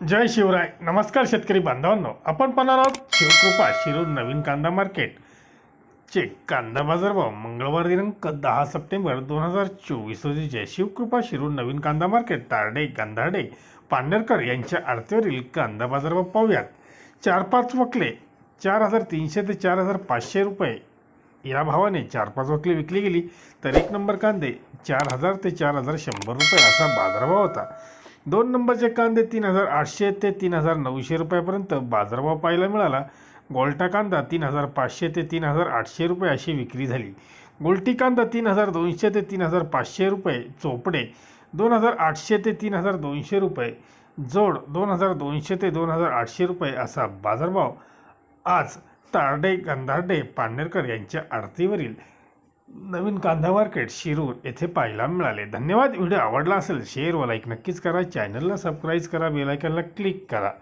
जय शिवराय. नमस्कार शेतकरी बांधवांनो. आपण पाहणार आहोत शिवकृपा शिरूर नवीन कांदा मार्केट. चे कांदा बाजारभाव मंगळवार दिनांक दहा सप्टेंबर दोन हजार चोवीस रोजीचे शिवकृपा शिरूर नवीन कांदा मार्केट. तारडे गांधारडे पांढरकर यांच्या आरतीवरील कांदा बाजारभाव पाहूयात. चार पाच वकले चार हजार तीनशे ते चार हजार पाचशे रुपये. या भावाने चार पाच वकली विकली गेली तर एक नंबर कांदे चार हजार ते चार हजार शंभर रुपये असा बाजारभाव होता. दोन नंबरचे कांदे तीन हजार आठशे ते तीन हजार नऊशे रुपयापर्यंत बाजारभाव पाहायला मिळाला. गोल्टा कांदा तीन हजार पाचशे ते तीन हजार आठशे रुपये अशी विक्री झाली. गोल्टी कांदा तीन हजार दोनशे ते तीन हजार पाचशे रुपये. चोपडे दोन हजार आठशे ते तीन हजार दोनशे रुपये. जोड दोन हजार दोनशे ते दोन हजार आठशे रुपये असा बाजारभाव. आज तारडे गंधारडे पांढरकर यांच्या आरतीवरील नवीन कांदा मार्केट शिरूर येथे पाहायला मिळाले. धन्यवाद. व्हिडिओ आवडला असेल शेअर व लाईक नक्कीच करा. चॅनलला सबस्क्राईब करा बेलायकनला क्लिक करा.